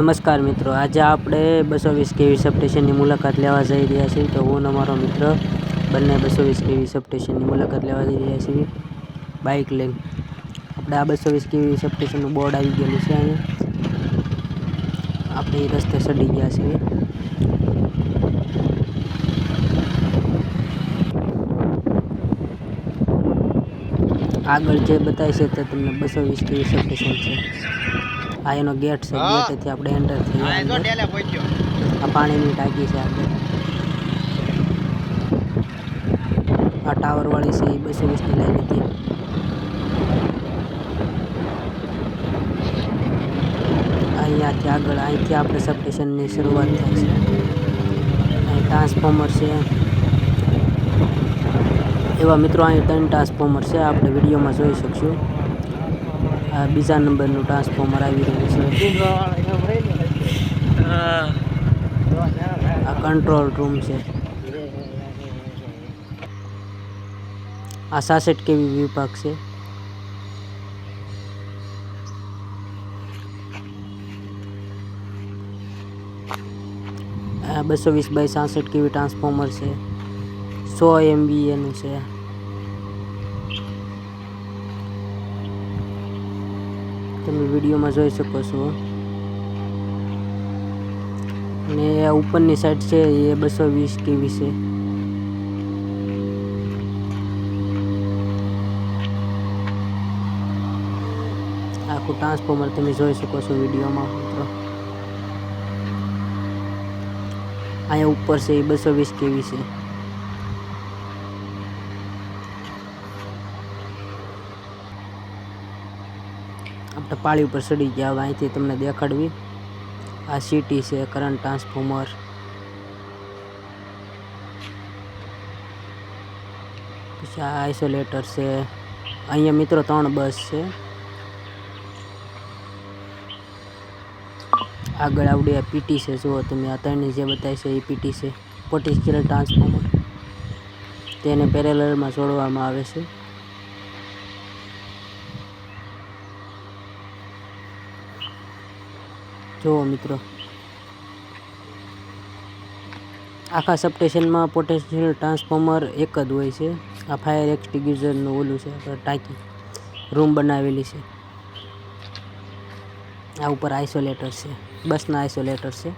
નમસ્કાર મિત્રો, આજે આપણે બસો વીસ કેવી સબસ્ટેશનની મુલાકાત લેવા જઈ રહ્યા છીએ. તો હું અમારો મિત્ર બંને બસો વીસ કેવી સબસ્ટેશનની મુલાકાત લેવા જઈ રહ્યા છીએ. બાઇક લઈને. આપણે આ બસો વીસ કેવી સબસ્ટેશનનું બોર્ડ આવી ગયેલું છે અહીંયા. આપણે એ રસ્તે ચડી ગયા છીએ. આગળ જે બતાવે છે તે તમને બસો વીસ કેવી સબસ્ટેશન છે. આ એનો ગેટ છે. ગેટેથી આપણે એન્ટર થઈએ આ પાણીની ટાંકી છે આગળ આ ટાવર વાળી છે એ બસો વીસની લાઈન હતી. અહીંયાથી આગળ અહીંથી આપણે સબસ્ટેશનની શરૂઆત થાય છે. અહીં ટ્રાન્સફોર્મર છે. એવા મિત્રો અહીં ત્રણ ટ્રાન્સફોર્મર છે આપણે વિડીયોમાં જોઈ શકશું. આ બીજા નંબરનું ટ્રાન્સફોર્મર આવી રહ્યું છે. આ કંટ્રોલ રૂમ છે. આ સાસઠ કેવી વિભાગ છે? આ બસો વીસ બાય સાસઠ કેવી ટ્રાન્સફોર્મર છે? સો એમબી એનું છે. તમે વિડીયોમાં જોઈ શકો છો. અને આ ઉપરની સાઈડ છે એ બસો વીસ કેવી છે. આખું ટ્રાન્સફોર્મર તમે જોઈ શકો છો વિડીયોમાં, મિત્રો. અહીંયા ઉપર છે એ બસો વીસ કેવી છે. આપણે પાળી ઉપર ચડી ગયા. હવે અહીંથી તમને દેખાડવી. આ સિટી છે કરંટ ટ્રાન્સફોર્મર પછી આ આઇસોલેટર છે. અહીંયા મિત્રો ત્રણ બસ છે. આગળ આવડી આ પીટી છે. જુઓ તમે, આ ત્રણની જે બતાવી છે એ પીટી છે. પોટેન્શિયલ ટ્રાન્સફોર્મર તેને પેરેલરમાં જોડવામાં આવે છે. જુઓ મિત્રો. આખા સબસ્ટેશનમાં પોટેન્શિયલ ટ્રાન્સફોર્મર એક જ હોય છે. આ ફાયર એક્સટિગ્યુઝરનું ઓલું છે ટાંકી. રૂમ બનાવેલી છે. આ ઉપર આઇસોલેટર છે. બસના આઇસોલેટર છે.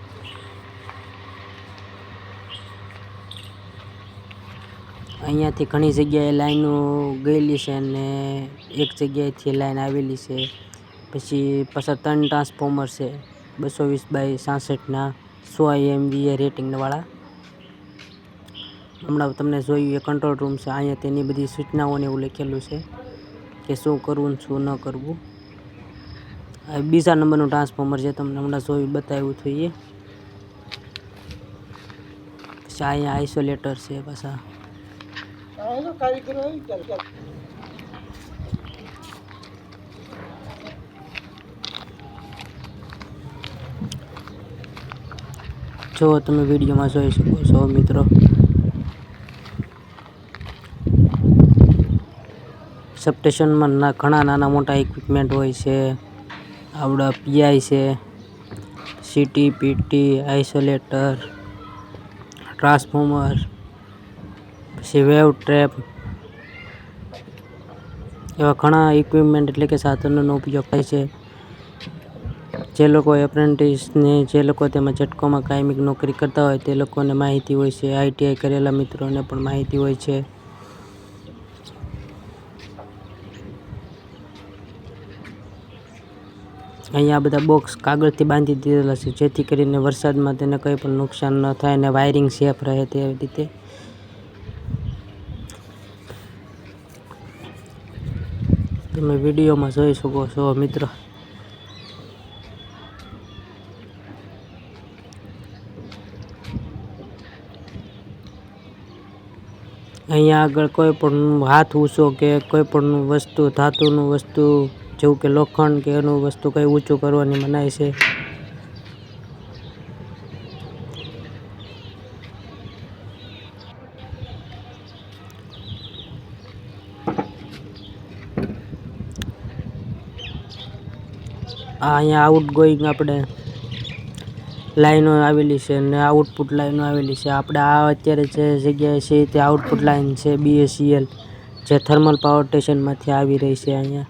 અહીંયાથી ઘણી જગ્યાએ લાઈનો ગયેલી છે અને એક જગ્યાએથી લાઈન આવેલી છે. પછી પાછા ત્રણ ટ્રાન્સફોર્મર છે. બસો વીસ બાય સાસઠના સો એમવીએ રેટિંગવાળા. હમણાં તમને જોયું એ કંટ્રોલ રૂમ છે, અહીંયા તેની બધી સૂચનાઓને એવું લખેલું છે કે શું કરવું શું ન કરવું. બીજા નંબરનું ટ્રાન્સફોર્મર જે તમને હમણાં જોયું બતાવ્યું હતું એ. પછી અહીંયા આઇસોલેટર છે પાછા. જો તમે વિડીયોમાં જોઈ શકો છો, મિત્રો. સબસ્ટેશનમાં ઘણા નાના મોટા ઇક્વિપમેન્ટ હોય છે. આવડા પીઆઈ છે સીટી પીટી આઇસોલેટર ટ્રાન્સફોર્મર પછી વેવ ટ્રેપ એવા ઘણા ઇક્વિપમેન્ટ એટલે કે સાધનોનો ઉપયોગ થાય છે. જે લોકો એપ્રેન્ટિસને જે લોકો તેમાં ઝટકોમાં કાયમિક નોકરી કરતા હોય તે લોકોને માહિતી હોય છે આઈટીઆઈ કરેલા મિત્રોને પણ માહિતી હોય છે. અહીંયા બધા બોક્સ કાગળથી બાંધી દીધેલા છે, જેથી કરીને વરસાદમાં તેને કંઈ પણ નુકસાન ન થાય અને વાયરિંગ સેફ રહે તે રીતે. તમે વિડીયોમાં જોઈ શકો છો, મિત્રો. અહીંયા આગળ કોઈ પણ હાથ ઊંચો કે કોઈ પણ વસ્તુ, ધાતુનું વસ્તુ, જેવું કે લોખંડ કે એનું વસ્તુ કંઈ ઊંચું કરવાની મનાય છે. આ અહીંયા આઉટ ગોઈંગ આપણે લાઈનો આવેલી છે અને આઉટપુટ લાઈનો આવેલી છે. આપણે આ અત્યારે જે જગ્યાએ છે તે આઉટપુટ લાઈન છે બીએસસીએલ જે થર્મલ પાવર સ્ટેશનમાંથી આવી રહી છે અહીંયા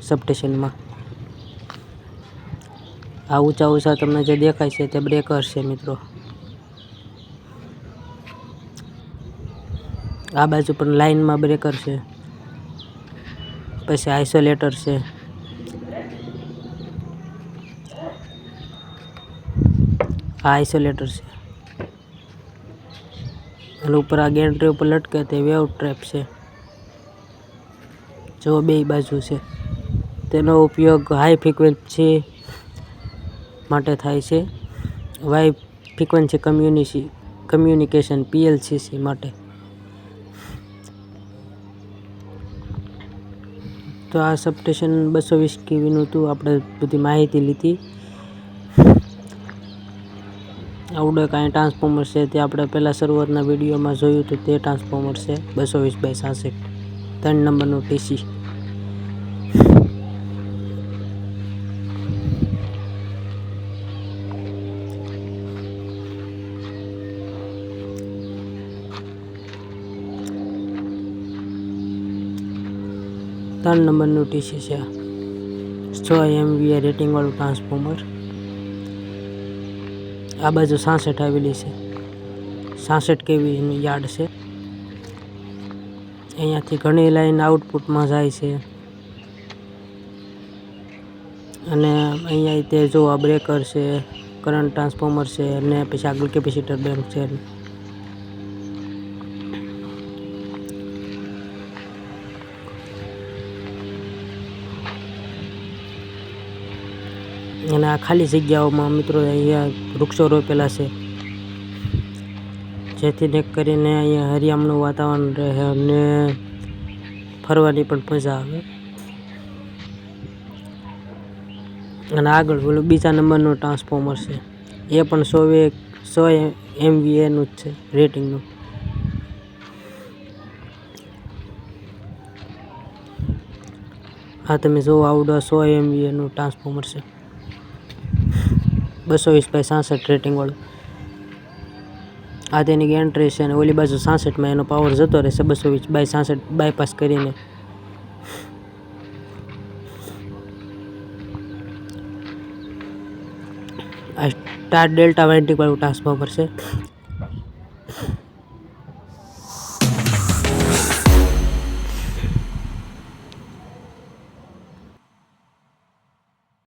સબસ્ટેશનમાં આ ઊંચા ઊંચા તમને જે દેખાય છે તે બ્રેકર છે મિત્રો. આ બાજુ પણ લાઈનમાં બ્રેકર છે. પછી આઇસોલેટર છે. આ આઇસોલેટર છે. અને ઉપર આ ગેન્ટ્રી ઉપર લટકે તે વેવ ટ્રેપ છે. જો બે બાજુ છે. તેનો ઉપયોગ હાઈ ફ્રિકવન્સી માટે થાય છે. વાઈ ફ્રિકવન્સી કમ્યુનિસી કમ્યુનિકેશન પીએલસીસી માટે. તો આ સબસ્ટેશન બસો વીસ કેવીનું હતું. આપણે બધી માહિતી લીધી. આવડે કાંઈ ટ્રાન્સફોર્મર છે તે આપણે પહેલાં શરૂઆતના વિડીયોમાં જોયું હતું તે ટ્રાન્સફોર્મર છે બસો વીસ બાય સાસઠ. ત્રણ નંબરનું ટીસી ત્રણ નંબરનું ટીસી છે છ એમવીએ રેટિંગવાળું ટ્રાન્સફોર્મર આ બાજુ સાસઠ આવેલી છે. સાસઠ કેવીનું યાર્ડ છે. અહીંયાથી ઘણી લાઈન આઉટપુટમાં જાય છે. અને અહીંયા તે જો આ બ્રેકર છે, કરંટ ટ્રાન્સફોર્મર છે અને પછી આગળ કેપેસિટર બેંક છે. અને આ ખાલી જગ્યાઓમાં મિત્રો અહીંયા વૃક્ષો રોપેલા છે. જેથી કરીને અહીંયા હરિયામણું વાતાવરણ રહે અને ફરવાની પણ મજા આવે. અને આગળ પેલું બીજા નંબરનું ટ્રાન્સફોર્મર છે. એ પણ સો એ, સો એમવીએનું જ છે રેટિંગનું. હા, તમે જુઓ આવડો સો એમવીએનું ટ્રાન્સફોર્મર છે. બસો વીસ બાય સાસઠ રેટિંગવાળું આ તેની એન્ટ્રી છે અને ઓલી બાજુ સાસઠમાં એનો પાવર જતો રહેશે બસો વીસ બાય સાસઠ બાયપાસ કરીને. આ સ્ટાર ડેલ્ટા વાઇન્ટિંગવાળું ટાસ્ક છે.